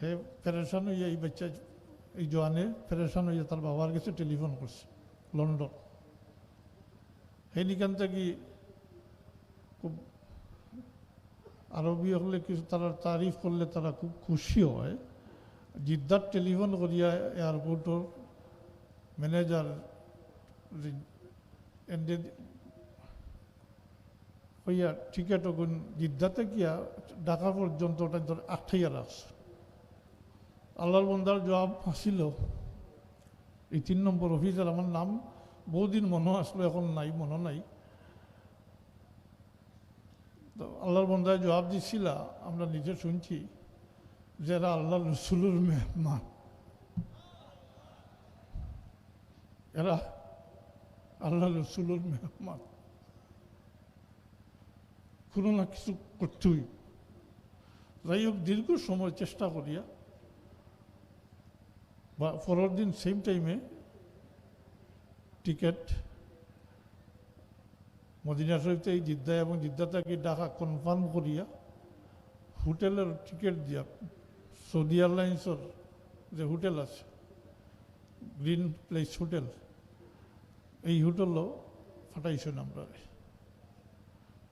হে ফেরেশান হইয়া এই বাচ্চা, এই জোয়ানে ফেরেশান হইয়া তার বাবার কাছে টেলিফোন করছে লন্ডন সেই নিকান কি খুব আরবি হলে কিছু তারা তারিফ করলে তারা খুব খুশি হয়। জিদ্দার টেলিফোন করিয়া এয়ারপোর্টর ম্যানেজার হইয়া টিকেট ওগুন জিদ্দাতে গিয়া ঢাকা পর্যন্ত ওটা ধরে আঠাইয়া রাখছে। আল্লাহর বন্দার জবাব আসিল। এই তিন নম্বর অফিসার আমার নাম বহুদিন মনে আসলো, এখন নাই, মনে নাই। তো আল্লাহর বন্দায় জবাব দিছিল আমরা নিজে শুনছি যে এরা আল্লাহ রসুলুর মেহমান। এরা আল্লাহ রসুলুর মেহমান। কোনো না কিছু করতেই। যাই হোক, দীর্ঘ সময় চেষ্টা করিয়া বা পরের দিন সেম টাইমে টিকেট মদিনা শরীফতে এই জিদ্দা এবং জিদ্দা ডাকা কনফার্ম করিয়া হোটেলের টিকিট দিয়া সৌদি এয়ারলাইন্সের যে হোটেল আছে গ্রিন প্লেস হোটেল এই হোটেলও ফাটাইছেন আমরা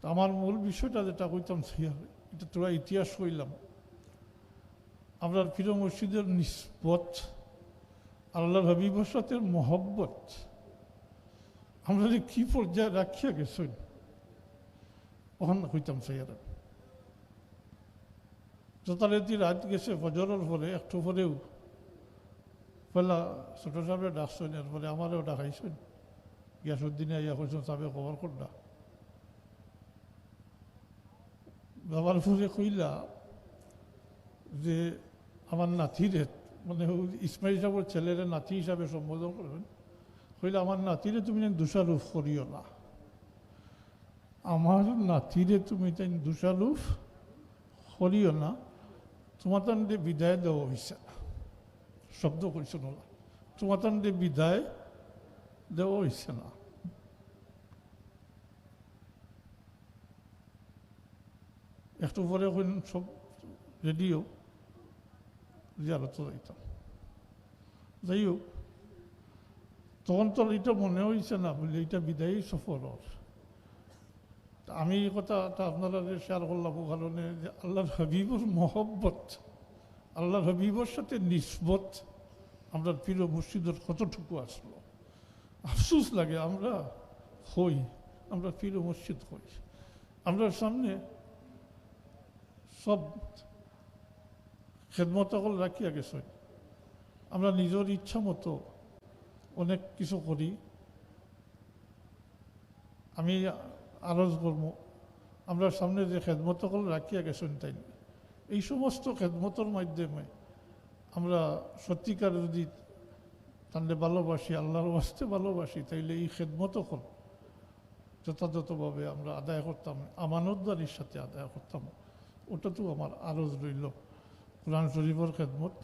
তো আমার মূল বিষয়টা যেটা কইতাম সিয়ার এটা তোরা ইতিহাস কইলাম আমরা ফির মসজিদের নিষ্পত আল্লাহর হাবিবর সাথে মহব্বত। আমরা যে কি পর্যায়ে রাখিয়া গেছেন ওখান হইতাম সিয়ার যথারীতি রাত গেছে, ফজরের পরে, একটু পরেও পয়লা ছোট সাহেবে ডাকছেন, এরপরে আমারও ডাকাইছেন। গিয়াসুদ্দিনে ইয়া কইছেন, সাহেবে, খবর করডা বাবার পরে কইলা যে, আমার নাতিরে মানে ইসমাইল সাহেবের ছেলেরে নাতি হিসাবে সম্বোধন করবেন। কইলা, আমার নাতিরে তুমি দোষারোপ করিও না। আমার নাতিরে তুমি তাই দোষারোপ করিও না। তোমার তান দিয়ে বিদায় দেওয়া হয়েছে শব্দ করছ না। তোমার তান দিয়ে বিদায় দেওয়া হয়েছে না। একটু পরে সব রেডিও জিয়ারত যাইতাম যাই হোক তখন তো এটা মনে হয়েছে না বলে এটা বিদায়ী সফর আমি এই কথাটা আপনারা শেয়ার করলাম কারণে যে আল্লাহর হাবিবর মহব্বত আল্লাহর হাবিবর সাথে নিসবত আমরা প্রিয় মসজিদের কতটুকু আসলো। আফসুস লাগে আমরা হই, আমরা প্রিয় মসজিদ হই। আমরা সামনে সব খেদমত সকল রাখিয়া গেছে আমরা নিজের ইচ্ছা মতো অনেক কিছু করি আমি আরজ করব আমরা সামনে যে খেদমত সকল রাখিয়া গেছেন তাই এই সমস্ত খেদমতর মাধ্যমে আমরা সত্যিকার যদি তাহলে ভালোবাসি, আল্লাহর বাস্তে ভালোবাসি, তাইলে এই খেদমত কল যথাযথভাবে আমরা আদায় করতাম, আমানতদারির সাথে আদায় করতাম। ওটা তো আমার আরজ রইল। কোরআন শরীফের খেদমত,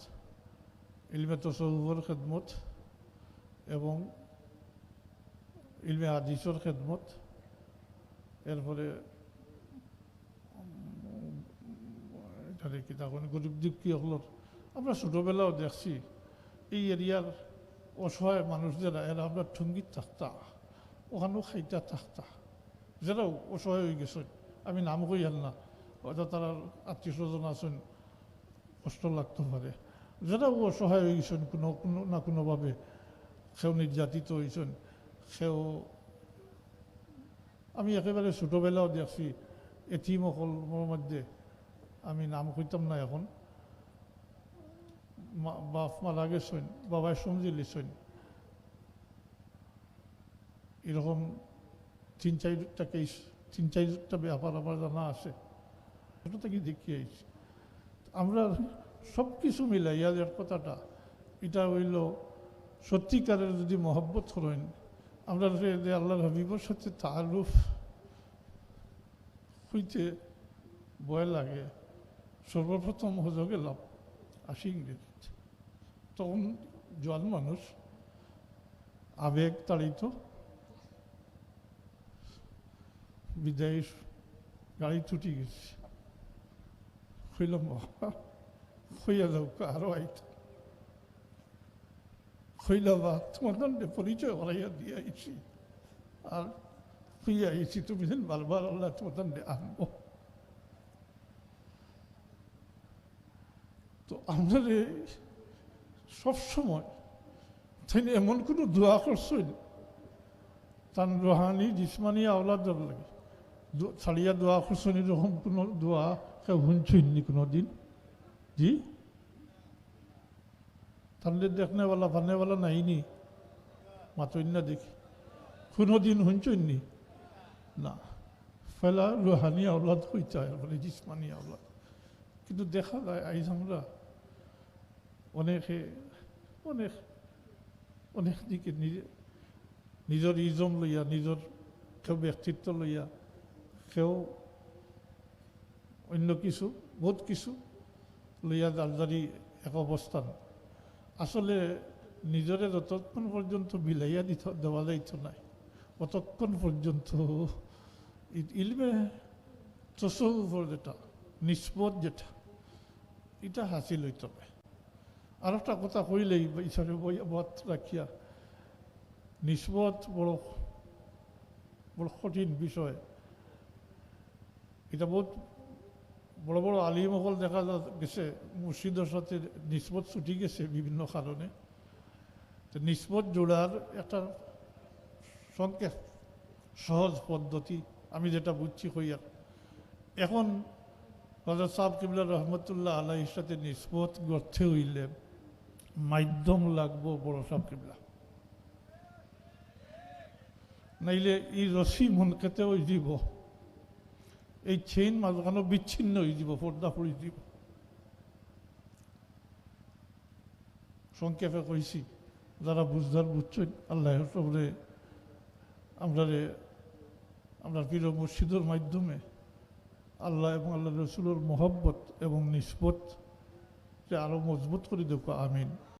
ইলমে তসৌফর খেদমত এবং ইলমে হাদিসের খেদমত। এরপরে, এটারে কি তখন গরিব দুঃখী হলোর আমরা ছোটোবেলাও দেখছি, এই এরিয়ার অসহায় মানুষ যারা এরা আমরা ঠুঙ্গিত থাকতা, ওখানেও খাইতা থাকতা। যারাও অসহায় হয়ে গেছে, আমি নাম কই আর না হয়তো তারা আত্মীয় স্বজন আছেন কষ্ট লাগতে পারে যারাও অসহায় হয়ে গেছেন কোনো কোনো, না কোনোভাবে সেও নির্যাতিত হয়েছেন সেও আমি একেবারে ছোটোবেলাও দেখছি এটিম অকলর মধ্যে আমি নাম কইতাম না এখন। বাপ মারা গেছেন, বাবাই সমজি লিছেন। এরকম তিন চারটা কেস তিন চারটা ব্যাপার আমার জানা আছে। ছোটো থেকে দেখিয়ে আইছি আমরা সব কিছু মিলাইয়া যার কথাটা। এটা হইল, সত্যিকারের যদি মহব্বত করেন, আমরা যে আল্লাহর হাবিবর সাথে তারুফ হইতে ভয় লাগে, সর্বপ্রথম হজ গেলাম আশি ইংরেজিতে তখন জোয়ান মানুষ আবেগ তাড়িত বিদায় গাড়ি ছুটি গেছে। হইলাম বাবা হইয়া যাও আরও আইতা হইলা বা তোমাদের পরিচয় হরাইয়া দিয়ে আইছি আর হইয়া আইছি তুমি যেন বারবার আল্লাহ তোমাদের আনব তো আমরা সবসময় তাই এমন কোনো দোয়া করছেন তার রোহানি জিসমানি আওলাদের লাগে ছাড়িয়া দোয়া করছেন এরকম কোনো দোয়া কেউ শুনছেননি কোনো দিন। জি? তাহলে দেখনেওয়ালা ফানেওয়ালা নাইনি মাতইন না। দেখি। কোনো দিন শুনছেননি না। ফেলা রোহানি আওলাদ হইতে হয়, বলে জিসমানি আওলাদ। কিন্তু দেখা যায়, আইজ আমরা অনেকে, অনেক অনেক দিকে নিজে, নিজের ইজম লইয়া, নিজের কেউ ব্যক্তিত্ব লইয়া, কেউ অন্য কিছু, বহুত কিছু লইয়া দালদারি এক অবস্থান। আসলে নিজরে যতক্ষণ পর্যন্ত বিলাইয়া দিত দেওয়া যাইত নাই, অতক্ষণ পর্যন্ত ইলমে তসৌফর যেটা নিষ্পদ যেটা, এটা হাসিল হইতে হবে আর একটা কথা কইলেই ঈশ্বরে বাত রাখিয়া নিষ্পদ বড় বড় কঠিন বিষয়। এটা বহুত বড় বড় আলিমহল দেখা গেছে মুর্শিদের সাথে নিষ্পদ ছুটি গেছে বিভিন্ন কারণে। তো নিষ্পদ জোড়ার একটা সংকেত, সহজ পদ্ধতি, আমি যেটা বুঝছি হইয়া। এখন হজরত সাহেব কিবলা রহমতুল্লাহ আলাহির সাথে নিষ্পত গড়তে হইলে মাধ্যম লাগবো বড় সাহেব কিবলা। নাইলে এই রশি মনকেতে হয়ে যাব এই চেইন মাঝখানে বিচ্ছিন্ন হয়ে যাব, পর্দা পড়ে দিব সংক্ষেপে কইছি, যারা বুঝদার বুঝছেন, আল্লাহ সবরে আমরা আমরা পীর মুর্শিদের মাধ্যমে আল্লাহ এবং আল্লাহ রসুলের মোহব্বত এবং নিষ্পত আরও মজবুত করে দেবো, আমিন।